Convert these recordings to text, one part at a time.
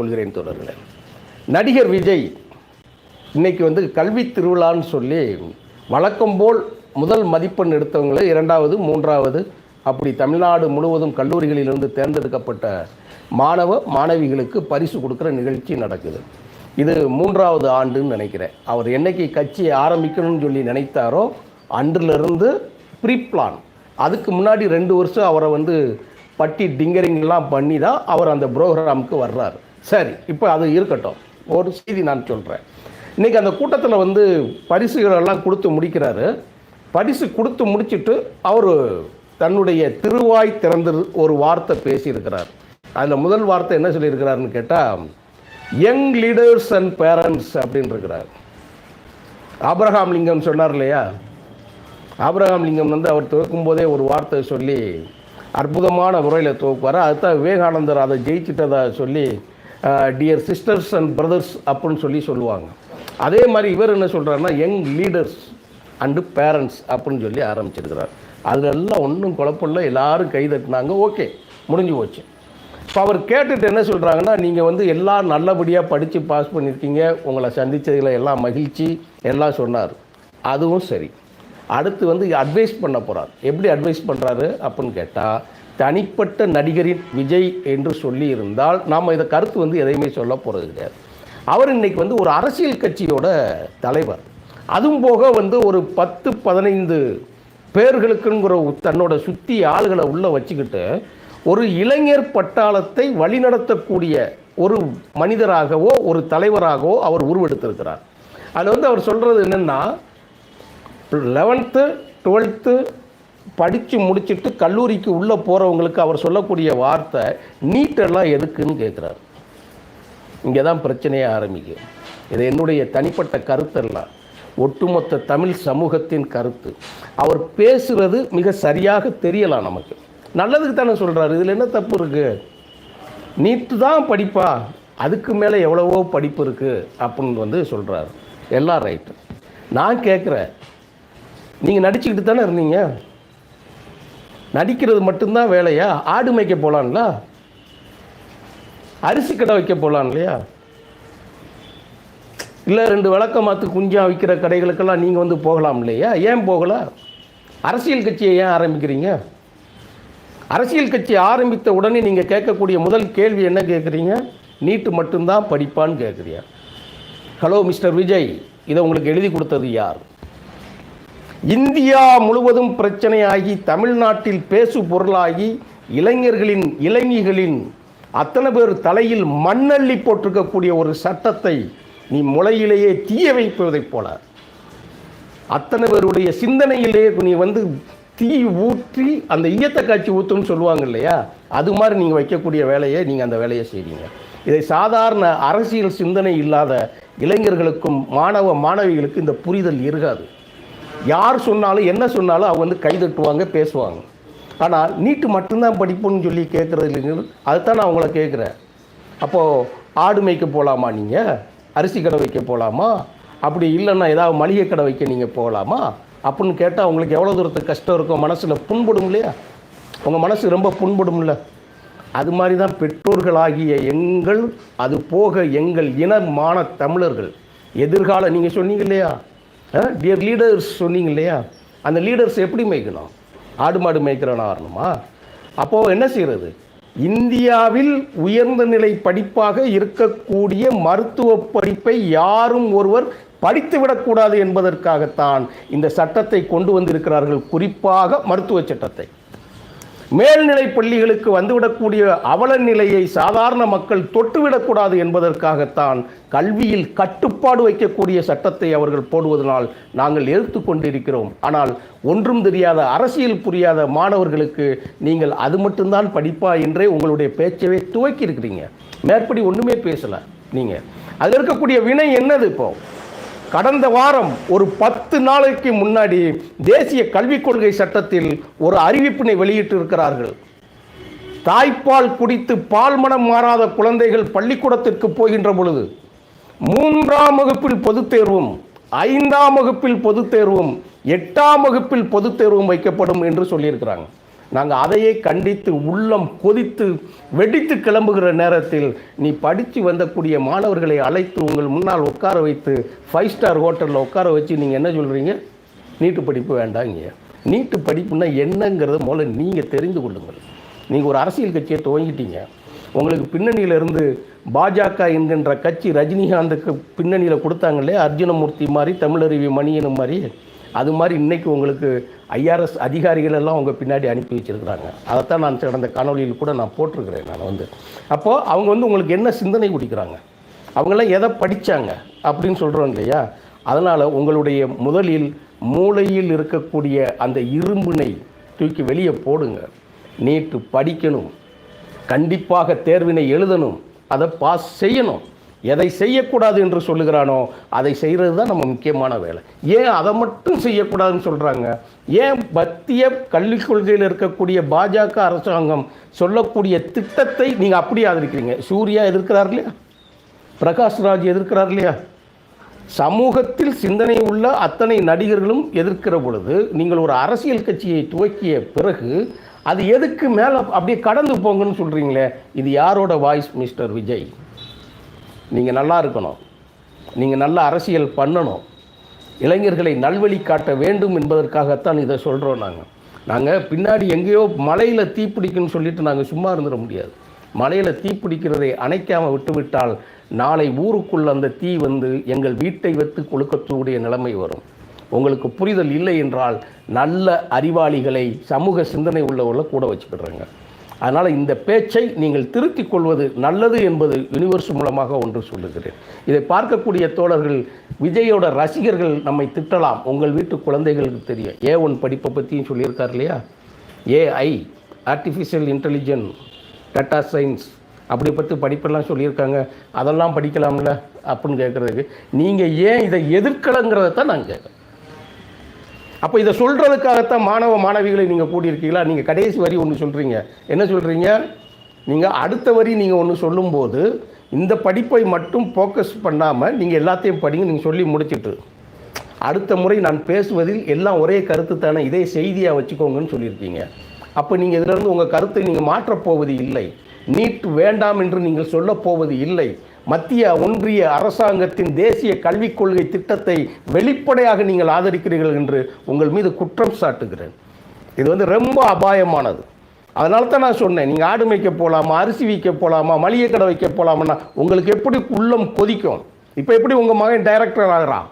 கொள்கிறேன் தொடர்களே நடிகர் விஜய் இன்றைக்கி வந்து கல்வி திருவிழான்னு சொல்லி வழக்கம் போல் முதல் மதிப்பெண் எடுத்தவங்களை இரண்டாவது மூன்றாவது அப்படி தமிழ்நாடு முழுவதும் கல்லூரிகளிலிருந்து தேர்ந்தெடுக்கப்பட்ட மாணவ மாணவிகளுக்கு பரிசு கொடுக்குற நிகழ்ச்சி நடக்குது. இது மூன்றாவது ஆண்டுன்னு நினைக்கிறேன். அவர் என்னைக்கு கட்சியை ஆரம்பிக்கணும்னு சொல்லி நினைத்தாரோ அன்றிலிருந்து ப்ரீ பிளான் அதுக்கு முன்னாடி ரெண்டு வருஷம் அவரை வந்து பட்டி டிங்கரிங்லாம் பண்ணி தான் அவர் அந்த ப்ரோக்ராமுக்கு வர்றார். சரி இப்போ அது இருக்கட்டும். ஒரு செய்தி நான் சொல்கிறேன் இன்றைக்கி அந்த கூட்டத்தில் வந்து பரிசுகளெல்லாம் கொடுத்து முடிக்கிறாரு. பரிசு கொடுத்து முடிச்சுட்டு அவர் தன்னுடைய திருவாய் திறந்து ஒரு வார்த்தை பேசியிருக்கிறார். அந்த முதல் வார்த்தை என்ன சொல்லியிருக்கிறாருன்னு கேட்டால் யங் லீடர்ஸ் அண்ட் பேரண்ட்ஸ் அப்படின்னு இருக்கிறார் அப்ரஹாம் லிங்கம் சொன்னார் இல்லையா? ஆபிரகாம் லிங்கம் வந்து அவர் துவக்கும் போதே ஒரு வார்த்தை சொல்லி அற்புதமான முறையில் துவக்குவார். அதுதான் விவேகானந்தர் அதை ஜெயிச்சிட்டதா சொல்லி டியர் சிஸ்டர்ஸ் அண்ட் பிரதர்ஸ் அப்படின்னு சொல்லி சொல்லுவாங்க. அதே மாதிரி இவர் என்ன சொல்கிறாருன்னா யங் லீடர்ஸ் அண்டு பேரண்ட்ஸ் அப்படின்னு சொல்லி ஆரம்பிச்சிருக்கிறார். அதெல்லாம் ஒன்றும் குழப்பமில்ல எல்லாரும் கை தட்டினாங்க. ஓகே முடிஞ்சு போச்சு. இப்போ அவர் கேட்டுட்டு என்ன சொல்கிறாங்கன்னா நீங்கள் வந்து எல்லாம் நல்லபடியாக படித்து பாஸ் பண்ணியிருக்கீங்க உங்களை சந்தித்ததில் எல்லாம் மகிழ்ச்சி எல்லாம் சொன்னார். அதுவும் சரி. அடுத்து வந்து அட்வைஸ் பண்ண போகிறார் எப்படி அட்வைஸ் பண்ணுறாரு அப்படின்னு கேட்டால் தனிப்பட்ட நடிகரின் விஜய் என்று சொல்லி இருந்தால் நாம் இதை கருத்து வந்து எதையுமே சொல்ல போகிறது கிடையாது. அவர் இன்றைக்கி வந்து ஒரு அரசியல் கட்சியோட தலைவர். அதுவும் போக வந்து ஒரு பத்து பதினைந்து பேர்களுக்குங்கிற தன்னோட சுற்றி ஆளுகளை உள்ளே வச்சுக்கிட்டு ஒரு இளைஞர் பட்டாளத்தை வழிநடத்தக்கூடிய ஒரு மனிதராகவோ ஒரு தலைவராகவோ அவர் உருவெடுத்திருக்கிறார். அதில் வந்து அவர் சொல்கிறது என்னென்னா லெவன்த்து டுவெல்த்து படித்து முடிச்சுட்டு கல்லூரிக்கு உள்ளே போகிறவங்களுக்கு அவர் சொல்லக்கூடிய வார்த்தை நீட்டெல்லாம் எதுக்குன்னு கேட்குறாரு இங்கே தான் பிரச்சனையே ஆரம்பிக்கும் இது என்னுடைய தனிப்பட்ட கருத்தெல்லாம் ஒட்டுமொத்த தமிழ் சமூகத்தின் கருத்து. அவர் பேசுகிறது மிக சரியாக தெரியலாம் நமக்கு. நல்லதுக்கு தானே சொல்கிறாரு இதில் என்ன தப்பு இருக்குது நீட்டு தான் படிப்பா. அதுக்கு மேலே எவ்வளவோ படிப்பு இருக்குது அப்படின்னு வந்து சொல்கிறாரு எல்லாம் ரைட்டு நான் கேட்குறேன் நீங்கள் நடிச்சுக்கிட்டு தானே இருந்தீங்க? நடிக்கிறது மட்டும்தான் வேலையா? ஆடு மேய்க்க போகலான்ல அரிசி கடை வைக்க போகலாம் இல்லையா? இல்லை ரெண்டு விளக்க மாற்று குஞ்சா விற்கிற கடைகளுக்கெல்லாம் நீங்கள் வந்து போகலாம் இல்லையா? ஏன் போகல? அரசியல் கட்சியை ஏன் ஆரம்பிக்கிறீங்க? அரசியல் கட்சி ஆரம்பித்த உடனே நீங்கள் கேட்கக்கூடிய முதல் கேள்வி என்ன கேட்குறீங்க? நீட்டு மட்டும்தான் படிப்பான்னு கேட்குறியா ஹலோ மிஸ்டர் விஜய் இதை உங்களுக்கு எழுதி கொடுத்தது யார்? இந்தியா முழுவதும் பிரச்சனையாகி தமிழ்நாட்டில் பேசு பொருளாகி இளைஞர்களின் இளைஞர்களின் அத்தனை பேர் தலையில் மண்ணள்ளி போட்டிருக்கக்கூடிய ஒரு சட்டத்தை நீ முளையிலேயே தீய வைப்பதைப் போல. அத்தனை பேருடைய சிந்தனையிலே நீ வந்து தீ ஊற்றி அந்த ஈயத்தை காட்சி ஊற்றும்னு சொல்லுவாங்க இல்லையா? அது மாதிரி நீங்கள் வைக்கக்கூடிய வேலையை நீங்கள் அந்த வேலையை செய்கிறீங்க இதை சாதாரண அரசியல் சிந்தனை இல்லாத இளைஞர்களுக்கும் மாணவ மாணவிகளுக்கும் இந்த புரிதல் இருக்காது. யார் சொன்னாலும் என்ன சொன்னாலும் அவங்க வந்து கைதட்டுவாங்க பேசுவாங்க. ஆனால் நீட்டு மட்டும்தான் படிப்புன்னு சொல்லி கேட்குறது இல்லைங்க. அதுதான் நான் அவங்கள கேட்குறேன். அப்போது ஆடு மேய்க்க போகலாமா நீங்கள் அரிசி கடை வைக்க போகலாமா அப்படி இல்லைன்னா ஏதாவது மளிகை கடை வைக்க நீங்கள் போகலாமா அப்படின்னு கேட்டால் அவங்களுக்கு எவ்வளோ தூரத்துக்கு கஷ்டம் இருக்கும் மனசில் புண்படும் இல்லையா? உங்கள் மனசு ரொம்ப புண்படும்ல. அது மாதிரி தான் பெற்றோர்களாகிய எங்கள் அது போக எங்கள் இனமான தமிழர்கள். எதிர்கால நீங்கள் சொன்னீங்க இல்லையா? டியர் லீடர்ஸ் சொன்னீங்க இல்லையா? அந்த லீடர்ஸ் எப்படி மேய்க்கணும்? ஆடு மாடு மேய்க்கிறவனா வரணுமா? அப்போது என்ன செய்கிறது இந்தியாவில் உயர்ந்த நிலை படிப்பாக இருக்கக்கூடிய மருத்துவ படிப்பை யாரும் ஒருவர் படித்துவிடக்கூடாது என்பதற்காகத்தான் இந்த சட்டத்தை கொண்டு வந்திருக்கிறார்கள். குறிப்பாக மருத்துவ சட்டத்தை. மேல்நிலை பள்ளிகளுக்கு வந்துவிடக்கூடிய அவல நிலையை சாதாரண மக்கள் தொட்டுவிடக்கூடாது என்பதற்காகத்தான் கல்வியில் கட்டுப்பாடு வைக்கக்கூடிய சட்டத்தை அவர்கள் போடுவதனால் நாங்கள் எதிர்த்து கொண்டிருக்கிறோம். ஆனால் ஒன்றும் தெரியாத அரசியல் புரியாத மாணவர்களுக்கு நீங்கள் அது மட்டும்தான் படிப்பா என்றே உங்களுடைய பேச்சவே துவக்கி இருக்கிறீங்க மேற்படி ஒன்றுமே பேசலை நீங்கள் அதில் இருக்கக்கூடிய வினை என்னது இப்போ? கடந்த வாரம் ஒரு பத்து நாளைக்கு முன்னாடி தேசிய கல்விக் கொள்கை சட்டத்தில் ஒரு அறிவிப்பினை வெளியிட்டிருக்கிறார்கள். தாய்ப்பால் குடித்து பால் மனம் மாறாத குழந்தைகள் பள்ளிக்கூடத்திற்கு போகின்ற பொழுது மூன்றாம் வகுப்பில் பொதுத் தேர்வும் ஐந்தாம் வகுப்பில் பொதுத் தேர்வும் எட்டாம் வகுப்பில் பொதுத் தேர்வும் வைக்கப்படும் என்று சொல்லியிருக்கிறாங்க. நாங்கள் அதையே கண்டித்து உள்ளம் கொதித்து வெடித்து கிளம்புகிற நேரத்தில் நீ படித்து வந்தக்கூடிய மாணவர்களை அழைத்து உங்கள் முன்னால் உட்கார வைத்து ஃபைவ் ஸ்டார் ஹோட்டலில் உட்கார வச்சு நீங்கள் என்ன சொல்கிறீங்க நீட்டு படிப்பு வேண்டாங்க நீட்டு படிப்புனா என்னங்கிறத முதல்ல நீங்கள் தெரிந்து கொள்ளுங்கள். நீங்கள் ஒரு அரசியல் கட்சியை துவங்கிட்டீங்க. உங்களுக்கு பின்னணியிலிருந்து பாஜக என்கின்ற கட்சி ரஜினிகாந்துக்கு பின்னணியில் கொடுத்தாங்களே அர்ஜுனமூர்த்தி மாதிரி தமிழருவி மணியனும் மாதிரி. அது மாதிரி இன்றைக்கி உங்களுக்கு ஐஆர்எஸ் அதிகாரிகள் எல்லாம் உங்கள் பின்னாடி அனுப்பி வச்சுருக்குறாங்க. அதைத்தான் நான் கடந்த காணொலியில் கூட நான் போட்டிருக்கிறேன் நான் வந்து. அப்போது அவங்க வந்து உங்களுக்கு என்ன சிந்தனை குடிக்கிறாங்க? அவங்களாம் எதை படித்தாங்க அப்படின்னு சொல்கிறோம் இல்லையா? அதனால் உங்களுடைய முதலில் மூளையில் இருக்கக்கூடிய அந்த இரும்பினை தூக்கி வெளியே போடுங்க. நீட்டு படிக்கணும். கண்டிப்பாக தேர்வினை எழுதணும். அதை பாஸ் செய்யணும். எதை செய்யக்கூடாது என்று சொல்லுகிறானோ அதை செய்கிறது தான் நம்ம முக்கியமான வேலை. ஏன் அதை மட்டும் செய்யக்கூடாதுன்னு சொல்கிறாங்க ஏன் மத்திய கல்விக் கொள்கையில் இருக்கக்கூடிய பாஜக அரசாங்கம் சொல்லக்கூடிய திட்டத்தை நீங்கள் அப்படியே ஆதரிக்கிறீங்க? சூர்யா எதிர்க்கிறார் இல்லையா? பிரகாஷ் ராஜ் எதிர்க்கிறார் இல்லையா? சமூகத்தில் சிந்தனை உள்ள அத்தனை நடிகர்களும் எதிர்க்கிற பொழுது நீங்கள் ஒரு அரசியல் கட்சியை துவக்கிய பிறகு அது எதுக்கு மேலே அப்படியே கடந்து போங்கன்னு சொல்கிறீங்களே இது யாரோட வாய்ஸ் மிஸ்டர் விஜய்? நீங்கள் நல்லா இருக்கணும். நீங்கள் நல்ல அரசியல் பண்ணணும். இளைஞர்களை நல்வழி காட்ட வேண்டும் என்பதற்காகத்தான் இதை சொல்கிறோம் நாங்கள் நாங்கள் பின்னாடி எங்கேயோ மலையில் தீப்பிடிக்குன்னு சொல்லிட்டு நாங்கள் சும்மா இருந்துட முடியாது. மலையில் தீப்பிடிக்கிறதை அணைக்காமல் விட்டுவிட்டால் நாளை ஊருக்குள்ள அந்த தீ வந்து எங்கள் வீட்டை வைத்து கொளுக்கக்கூடிய நிலைமை வரும். உங்களுக்கு புரிதல் இல்லை என்றால் நல்ல அறிவாளிகளை சமூக சிந்தனை உள்ளவர்களை கூட வச்சுக்கிடுறாங்க. அதனால் இந்த பேச்சை நீங்கள் திருத்திக் கொள்வது நல்லது என்பது யூனிவர்ஸ் மூலமாக ஒன்று சொல்லுகிறேன். இதை பார்க்கக்கூடிய தோழர்கள் விஜயோட ரசிகர்கள் நம்மை திட்டலாம். உங்கள் வீட்டு குழந்தைகளுக்கு தெரியும். ஏ ஒன் படிப்பை பற்றியும் சொல்லியிருக்கார் இல்லையா? AI artificial intelligent data science அப்படி பற்றி படிப்பெல்லாம் சொல்லியிருக்காங்க. அதெல்லாம் படிக்கலாம்ல அப்படின்னு கேட்குறதுக்கு. நீங்கள் ஏன் இதை எதிர்க்கலைங்கிறத தான் நான் கேட்குறேன் அப்போ இதை சொல்கிறதுக்காகத்தான் மாணவ மாணவிகளை நீங்கள் கூட்டியிருக்கீங்களா நீங்கள் கடைசி வரி ஒன்று சொல்கிறீங்க என்ன சொல்கிறீங்க நீங்கள் அடுத்த வரி நீங்கள் ஒன்று சொல்லும்போது இந்த படிப்பை மட்டும் ஃபோக்கஸ் பண்ணாமல் நீங்கள் எல்லாத்தையும் படிங்க நீங்கள் சொல்லி முடிச்சிட்டு. அடுத்த முறை நான் பேசுவதில் எல்லாம் ஒரே கருத்து தானே. இதே செய்தியாக வச்சுக்கோங்கன்னு சொல்லியிருக்கீங்க. அப்போ நீங்கள் இதிலிருந்து உங்கள் கருத்தை நீங்கள் மாற்றப் போவது இல்லை. நீட் வேண்டாம் என்று நீங்கள் சொல்லப்போவது இல்லை. மத்திய ஒன்றிய அரசாங்கத்தின் தேசிய கல்விக் கொள்கை திட்டத்தை வெளிப்படையாக நீங்கள் ஆதரிக்கிறீர்கள் என்று உங்கள் மீது குற்றம் சாட்டுகிறேன். இது வந்து ரொம்ப அபாயமானது. அதனால தான் நான் சொன்னேன் நீங்கள் ஆடு மேய்க்க போகலாமா அரிசி விற்க போகலாமா மளிகை கடை வைக்க போகலாமான்னா உங்களுக்கு எப்படி உள்ளம் கொதிக்கும்? இப்போ எப்படி உங்கள் மகன் டைரக்டர் ஆகிறான்?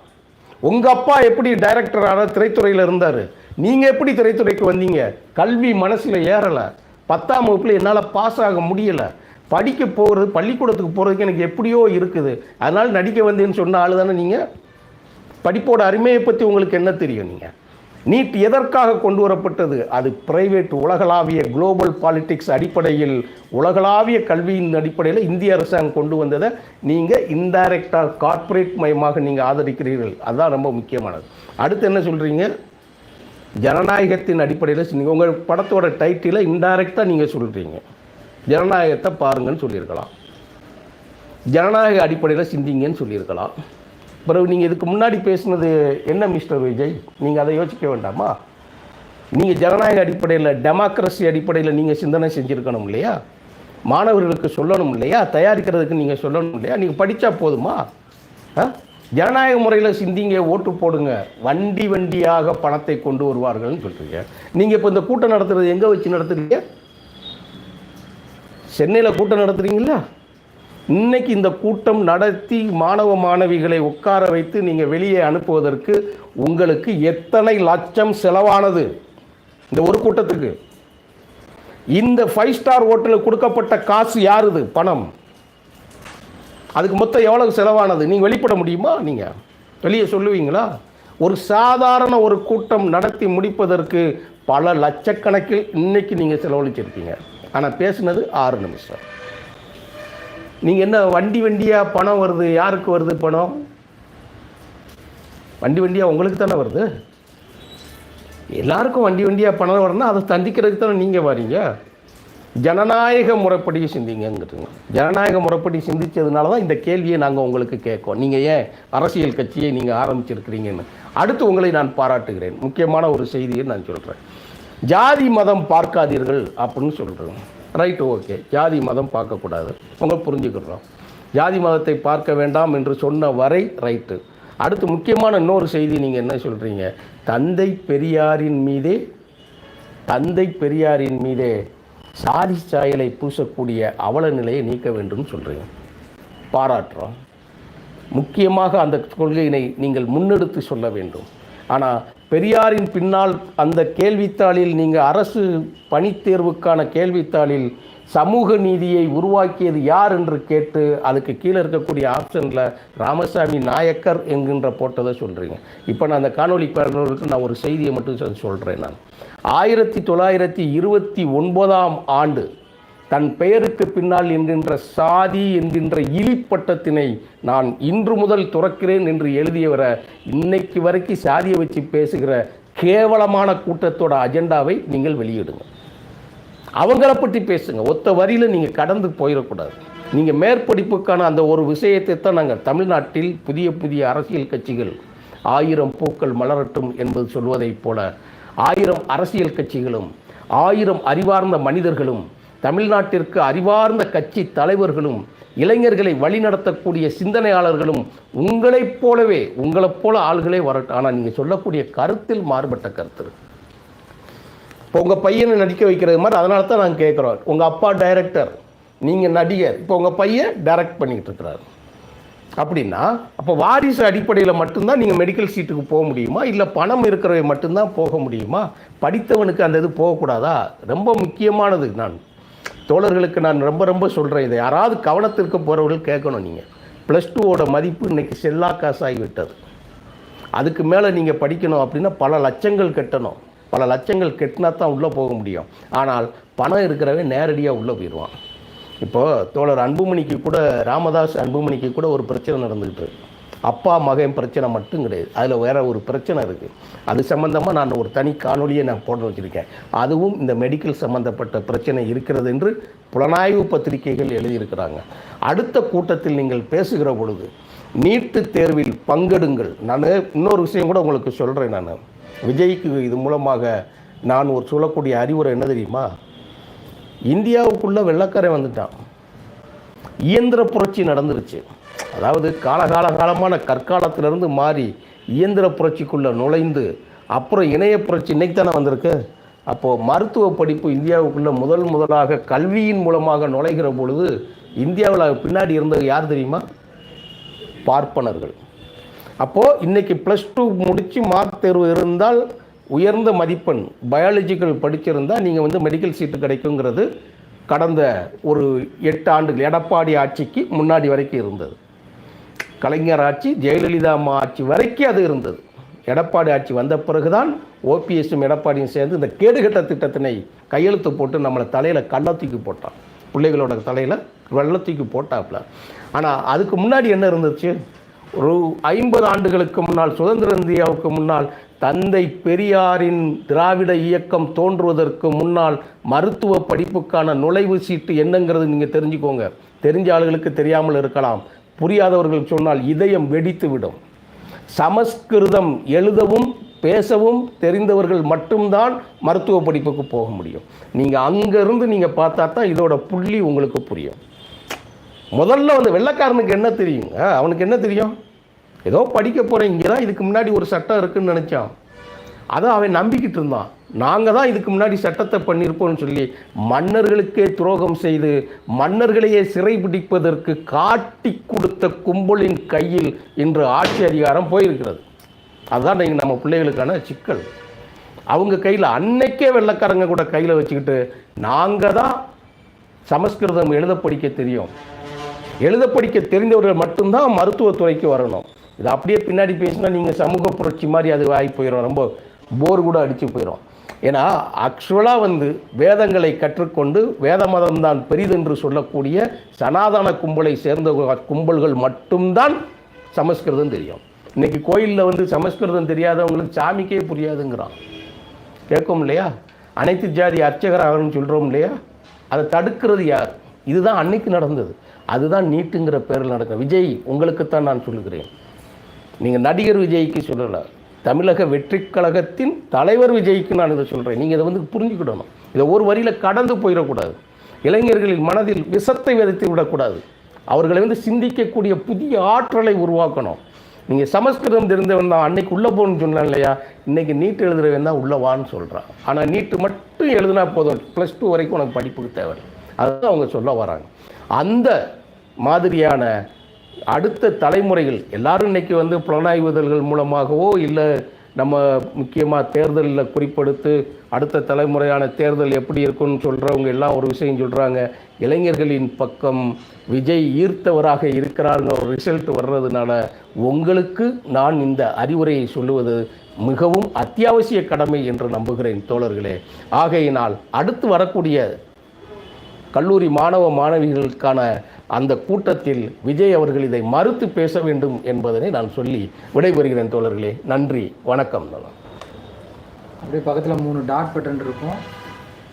உங்கள் அப்பா எப்படி டைரக்டர் ஆகிற திரைத்துறையில் இருந்தார்? நீங்கள் எப்படி திரைத்துறைக்கு வந்தீங்க? கல்வி மனசில் ஏறலை. பத்தாம் வகுப்பில் என்னால் பாஸ் ஆக முடியலை. படிக்க போகிறது பள்ளிக்கூடத்துக்கு போகிறதுக்கு எனக்கு எப்படியோ இருக்குது. அதனால் நடிக்க வந்தேன்னு சொன்ன ஆள் தானே நீங்கள் படிப்போட அருமையை பற்றி உங்களுக்கு என்ன தெரியும் நீங்கள் நீட் எதற்காக கொண்டு வரப்பட்டது? அது பிரைவேட் உலகளாவிய குளோபல் பாலிடிக்ஸ் அடிப்படையில் உலகளாவிய கல்வியின் அடிப்படையில் இந்திய அரசாங்கம் கொண்டு வந்ததை நீங்கள் இன்டைரக்டாக கார்ப்பரேட் மயமாக நீங்கள் ஆதரிக்கிறீர்கள். அதுதான் ரொம்ப முக்கியமானது. அடுத்து என்ன சொல்கிறீங்க ஜனநாயகத்தின் அடிப்படையில் நீங்கள் உங்கள் படத்தோட டைட்டிலை இன்டைரக்டாக நீங்கள் சொல்கிறீங்க ஜனநாயகத்தை பாருங்கன்னு சொல்லியிருக்கலாம். ஜனநாயக அடிப்படையில் சிந்திங்கன்னு சொல்லியிருக்கலாம். பிறகு நீங்கள் இதுக்கு முன்னாடி பேசுனது என்ன மிஸ்டர் விஜய்? நீங்கள் அதை யோசிக்க வேண்டாமா? நீங்கள் ஜனநாயக அடிப்படையில் டெமோக்ரஸி அடிப்படையில் நீங்கள் சிந்தனை செஞ்சுருக்கணும் இல்லையா? மாணவர்களுக்கு சொல்லணும் இல்லையா? தயாரிக்கிறதுக்கு நீங்கள் சொல்லணும் இல்லையா? நீங்கள் படித்தா போதுமா? ஆ? ஜனநாயக முறையில் சிந்திங்க ஓட்டு போடுங்க. வண்டி வண்டியாக பணத்தை கொண்டு வருவார்கள்னு சொல்கிறீங்க நீங்கள் இப்போ இந்த கூட்டம் நடத்துகிறது எங்கே வச்சு நடத்துகிறீங்க சென்னையில் கூட்டம் நடத்துகிறீங்களா இன்னைக்கு இந்த கூட்டம் நடத்தி மாணவ மாணவிகளை உட்கார வைத்து நீங்கள் வெளியே அனுப்புவதற்கு உங்களுக்கு எத்தனை லட்சம் செலவானது? இந்த ஒரு கூட்டத்துக்கு. இந்த ஃபைவ் ஸ்டார் ஹோட்டலுக்கு கொடுக்கப்பட்ட காசு யாருது? பணம். அதுக்கு மொத்தம் எவ்வளவு செலவானது? நீங்கள் வெளிப்பட முடியுமா நீங்கள் வெளியே சொல்லுவீங்களா? ஒரு சாதாரண ஒரு கூட்டம் நடத்தி முடிப்பதற்கு பல லட்சக்கணக்கில் இன்னைக்கு நீங்கள் செலவழிச்சிருக்கீங்க. ஆனால் பேசுனது ஆறு நிமிஷம். நீங்கள் என்ன வண்டி வண்டியாக பணம் வருது? யாருக்கு வருது பணம்? வண்டி வண்டியாக உங்களுக்கு தானே வருது? எல்லாருக்கும் வண்டி வண்டியாக பணம் வரணும்னா அதை சந்திக்கிறதுக்கு தானே நீங்கள் வரீங்க? ஜனநாயக முறைப்படி சிந்திங்கங்கிறதுங்க ஜனநாயக முறைப்படி சிந்திச்சதுனால தான் இந்த கேள்வியை நாங்கள் உங்களுக்கு கேட்கோம் நீங்கள் ஏன் அரசியல் கட்சியை நீங்கள் ஆரம்பிச்சிருக்கிறீங்கன்னு. அடுத்து உங்களை நான் பாராட்டுகிறேன். முக்கியமான ஒரு செய்தியை நான் சொல்கிறேன் ஜாதி மதம் பார்க்காதீர்கள் அப்படின்னு சொல்கிறோம் ரைட்டு ஓகே ஜாதி மதம் பார்க்கக்கூடாது. அவங்க புரிஞ்சுக்கிறோம். ஜாதி மதத்தை பார்க்க வேண்டாம் என்று சொன்ன வரை ரைட்டு அடுத்து முக்கியமான இன்னொரு செய்தி நீங்கள் என்ன சொல்கிறீங்க தந்தை பெரியாரின் மீதே தந்தை பெரியாரின் மீதே சாதி சாயலை பூசக்கூடிய அவல நிலையை நீக்க வேண்டும் சொல்கிறீங்க பாராட்டுறோம். முக்கியமாக அந்த கொள்கையினை நீங்கள் முன்னெடுத்து சொல்ல வேண்டும். ஆனால் பெரியாரின் பின்னால் அந்த கேள்வித்தாளில் நீங்கள் அரசு பணித்தேர்வுக்கான கேள்வித்தாளில் சமூக நீதியை உருவாக்கியது யார் என்று கேட்டு அதுக்கு கீழே இருக்கக்கூடிய ஆப்ஷனில் ராமசாமி நாயக்கர் என்கின்ற போட்டதை சொல்கிறீங்க இப்போ நான் அந்த காணொலி பாடல்களுக்கு நான் ஒரு செய்தியை மட்டும் சொல்கிறேன் நான். ஆயிரத்தி தொள்ளாயிரத்தி இருபத்தி ஒன்பதாம் ஆண்டு தன் பெயருக்கு பின்னால் என்கின்ற சாதி என்கின்ற இழிப்பட்டத்தினை நான் இன்று முதல் துறக்கிறேன் என்று எழுதியவரை இன்னைக்கு வரைக்கும் சாதியை வச்சு பேசுகிற கேவலமான கூட்டத்தோட அஜெண்டாவை நீங்கள் வெளியிடுங்க. அவங்கள பற்றி பேசுங்க. ஒத்த வரியில் நீங்கள் கடந்து போயிடக்கூடாது. நீங்கள் மேற்படிப்புக்கான அந்த ஒரு விஷயத்தை தான் நாங்கள் தமிழ்நாட்டில் புதிய புதிய அரசியல் கட்சிகள் ஆயிரம் பூக்கள் மலரட்டும் என்பது சொல்வதைப் போல ஆயிரம் அரசியல் கட்சிகளும் ஆயிரம் அறிவார்ந்த மனிதர்களும் தமிழ்நாட்டிற்கு அறிவார்ந்த கட்சி தலைவர்களும் இளைஞர்களை வழிநடத்தக்கூடிய சிந்தனையாளர்களும் உங்களைப் போலவே உங்களைப் போல ஆள்களே வரட்டும் ஆனால் நீங்கள் சொல்லக்கூடிய கருத்தில் மாறுபட்ட கருத்து. இப்போ உங்கள் பையனை நடிக்க வைக்கிறது மாதிரி அதனால தான் நாங்கள் கேட்குறோம் உங்கள் அப்பா டைரக்டர் நீங்கள் நடிகர் இப்போ உங்கள் பையன் டைரக்ட் பண்ணிக்கிட்டு இருக்கிறாரு. அப்படின்னா அப்போ வாரிசு அடிப்படையில் மட்டும்தான் நீங்கள் மெடிக்கல் சீட்டுக்கு போக முடியுமா? இல்லை பணம் இருக்கிறவை மட்டும்தான் போக முடியுமா? படித்தவனுக்கு அந்த இது போகக்கூடாதா? ரொம்ப முக்கியமானது நான் தோழர்களுக்கு நான் ரொம்ப ரொம்ப சொல்கிறேன் இதை. யாராவது கவனத்திற்கு போகிறவர்கள் கேட்கணும் நீங்கள் ப்ளஸ் டூவோட மதிப்பு இன்னைக்கு செல்லா காசாகிவிட்டது அதுக்கு மேலே நீங்கள் படிக்கணும் அப்படின்னா பல லட்சங்கள் கட்டணும். பல லட்சங்கள் கட்டினா தான் உள்ளே போக முடியும். ஆனால் பணம் இருக்கிறவன் நேரடியாக உள்ளே போயிடுவான். இப்போது தோழர் அன்புமணிக்கு கூட ராமதாஸ் அன்புமணிக்கு கூட ஒரு பிரச்சனை நடந்துக்கிட்டு இருக்கு. அப்பா மகன் பிரச்சனை மட்டும் கிடையாது. அதில் வேற ஒரு பிரச்சனை இருக்குது அது சம்மந்தமாக நான் ஒரு தனி காணொலியை நான் போட வச்சுருக்கேன். அதுவும் இந்த மெடிக்கல் சம்மந்தப்பட்ட பிரச்சனை இருக்கிறது என்று புலனாய்வு பத்திரிகைகள் எழுதியிருக்கிறாங்க. அடுத்த கூட்டத்தில் நீங்கள் பேசுகிற பொழுது நீட்டு தேர்வில் பங்கெடுங்கள். நான் இன்னொரு விஷயம் கூட உங்களுக்கு சொல்கிறேன் நான். விஜய்க்கு இது மூலமாக நான் ஒரு சொல்லக்கூடிய அறிவுரை என்ன தெரியுமா? இந்தியாவுக்குள்ளே வெள்ளக்காரன் வந்துட்டான். இயந்திர புரட்சி நடந்துருச்சு. அதாவது காலகால காலமான கற்காலத்திலிருந்து மாறி இயந்திர புரட்சிக்குள்ளே நுழைந்து அப்புறம் இணைய புரட்சி இன்னைக்கு தானே வந்திருக்கு? அப்போது மருத்துவ படிப்பு இந்தியாவுக்குள்ளே முதல் முதலாக கல்வியின் மூலமாக நுழைகிற பொழுது இந்தியாவில் பின்னாடி இருந்தது யார் தெரியுமா? பார்ப்பனர்கள். அப்போது இன்னைக்கு ப்ளஸ் டூ முடித்து மார்க் தேர்வு இருந்தால் உயர்ந்த மதிப்பெண் பயாலஜிக்கல் படிச்சிருந்தால் நீங்கள் வந்து மெடிக்கல் சீட்டு கிடைக்குங்கிறது கடந்த ஒரு எட்டு ஆண்டுகள் எடப்பாடி ஆட்சிக்கு முன்னாடி வரைக்கும் இருந்தது. கலைஞர் ஆட்சி ஜெயலலிதா அம்மா ஆட்சி வரைக்கும் அது இருந்தது. எடப்பாடி ஆட்சி வந்த பிறகுதான் ஓபிஎஸும் எடப்பாடியும் சேர்ந்து இந்த கேடுகட்ட திட்டத்தினை கையெழுத்து போட்டு நம்மளை தலையில் கள்ள தூக்கி போட்டான். பிள்ளைகளோட தலையில் வெள்ள தூக்கி போட்டாப்புல. ஆனால் அதுக்கு முன்னாடி என்ன இருந்துச்சு? ஒரு ஐம்பது ஆண்டுகளுக்கு முன்னால் சுதந்திர இந்தியாவுக்கு முன்னால் தந்தை பெரியாரின் திராவிட இயக்கம் தோன்றுவதற்கு முன்னால் மருத்துவ படிப்புக்கான நுழைவு சீட்டு என்னங்கிறது நீங்கள் தெரிஞ்சுக்கோங்க. தெரிஞ்ச ஆளுகளுக்கு தெரியாமல் இருக்கலாம். புரியாதவர்கள் சொன்னால் இதயம் வெடித்து விடும் சமஸ்கிருதம் எழுதவும் பேசவும் தெரிந்தவர்கள் மட்டும்தான் மருத்துவ படிப்புக்கு போக முடியும். நீங்கள் அங்கேருந்து நீங்கள் பார்த்தா தான் இதோட புள்ளி உங்களுக்கு புரியும். முதல்ல வந்து வெள்ளைக்காரனுக்கு என்ன தெரியுங்க? அவனுக்கு என்ன தெரியும்? ஏதோ படிக்க போகிறேன் இங்கே தான் இதுக்கு முன்னாடி ஒரு சட்டம் இருக்குன்னு நினச்சான். அதை அவன் நம்பிக்கிட்டு இருந்தான். நாங்கள் தான் இதுக்கு முன்னாடி சட்டத்தை பண்ணியிருப்போம்னு சொல்லி மன்னர்களுக்கே துரோகம் செய்து மன்னர்களையே சிறைபிடிப்பதற்கு காட்டி கொடுத்த கும்பலின் கையில் இன்று ஆட்சி அதிகாரம் போயிருக்கிறது. அதுதான் நீங்கள் நம்ம பிள்ளைகளுக்கான சிக்கல். அவங்க கையில் அன்னைக்கே வெள்ளைக்காரங்க கூட கையில் வச்சுக்கிட்டு நாங்கள் தான் சமஸ்கிருதம் எழுத படிக்க தெரியும். எழுத படிக்க தெரிந்தவர்கள் மட்டும்தான் மருத்துவத்துறைக்கு வரணும். இது அப்படியே பின்னாடி பேசினா நீங்கள் சமூக புரட்சி மாதிரி அது ஆகி போயிடும் ரொம்ப போர் கூட அடித்து போயிடும் ஏன்னா ஆக்சுவலாக வந்து வேதங்களை கற்றுக்கொண்டு வேத மதம் தான் பெரிதென்று சொல்லக்கூடிய சனாதன கும்பலை சேர்ந்த கும்பல்கள் மட்டும்தான் சமஸ்கிருதம் தெரியும். இன்றைக்கி கோயிலில் வந்து சமஸ்கிருதம் தெரியாதவங்களுக்கு சாமிக்கே புரியாதுங்கிறான். கேட்கும் இல்லையா? அனைத்து ஜாதி அர்ச்சகராகன்னு சொல்கிறோம் இல்லையா? அதை தடுக்கிறது யார்? இதுதான் அன்னைக்கு நடந்தது. அதுதான் நீட்டுங்கிற பேரில் நடக்கும் விஜய் உங்களுக்குத்தான் நான் சொல்லுகிறேன். நீங்கள் நடிகர் விஜய்க்கு சொல்லலை. தமிழக வெற்றி கழகத்தின் தலைவர் விஜய்க்கு நான் இதை சொல்கிறேன் நீங்கள் இதை வந்து புரிஞ்சுக்கிடணும். இதை ஒரு வரியில் கடந்து போயிடக்கூடாது. இளைஞர்களின் மனதில் விஷத்தை விதைத்து விடக்கூடாது. அவர்களை வந்து சிந்திக்கக்கூடிய புதிய ஆற்றலை உருவாக்கணும். நீங்கள் சமஸ்கிருதம் தெரிந்தவன் தான் அன்னைக்கு உள்ளே போகணும்னு சொன்னான் இல்லையா? இன்றைக்கி நீட் எழுதுறவன் தான் உள்ளே வான்னு சொல்கிறான் ஆனால் நீட்டு மட்டும் எழுதுனா போதும். ப்ளஸ் டூ வரைக்கும் உனக்கு படிப்புக்கு தேவை அதுதான் அவங்க சொல்ல வராங்க. அந்த மாதிரியான அடுத்த தலைமுறைகள் எல்லாரும் இன்னைக்கு வந்து புலனாய்வுதல்கள் மூலமாகவோ இல்லை நம்ம முக்கியமாக தேர்தலில் குறிப்படுத்து அடுத்த தலைமுறையான தேர்தல் எப்படி இருக்கும்னு சொல்கிறவங்க எல்லாம் ஒரு விஷயம் சொல்கிறாங்க இளைஞர்களின் பக்கம் விஜய் ஈர்த்தவராக இருக்கிறாருங்க ஒரு ரிசல்ட் வர்றதுனால உங்களுக்கு நான் இந்த அறிவுரையை சொல்லுவது மிகவும் அத்தியாவசிய கடமை என்று நம்புகிறேன் தோழர்களே. ஆகையினால் அடுத்து வரக்கூடிய கல்லூரி மாணவ மாணவிகளுக்கான அந்த கூட்டத்தில் விஜய் அவர்கள் இதை மறுத்து பேச வேண்டும் என்பதனை நான் சொல்லி விடைபெறுகிறேன் தோழர்களே. நன்றி வணக்கம் அப்படியே பக்கத்தில் மூணு டாட் பட்டன் இருக்கும்.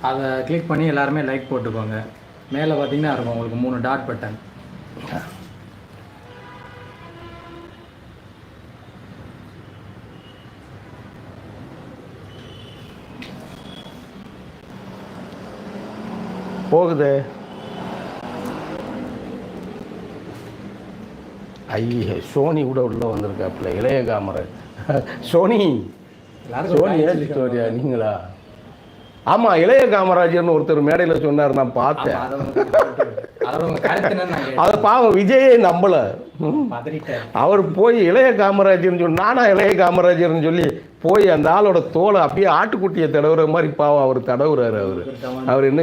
அதை கிளிக் பண்ணி எல்லாருமே லைக் போட்டுக்கோங்க. மேலே பார்த்தீங்கன்னா இருக்கும் உங்களுக்கு மூணு டாட் பட்டன் போகுது. ஐய சோனி கூட உள்ள வந்திருக்காப்புல இளைய காமரன் சோனி. சோனி ஸ்டோரியா நீங்களா? ஆமாம் இளைய காமராஜர்னு ஒருத்தர் மேடையில் சொன்னார் நான் பார்த்தேன். அதை பாவம் விஜயே நம்பலை. அவர் போய் இளைய காமராஜர்னு சொல்லி நானா இளைய காமராஜர்னு சொல்லி போய் அந்த ஆளோட தோலை அப்படியே ஆட்டுக்குட்டியை தடவுற மாதிரி பாவம் அவர் தடவுறாரு அவர். அவர் என்ன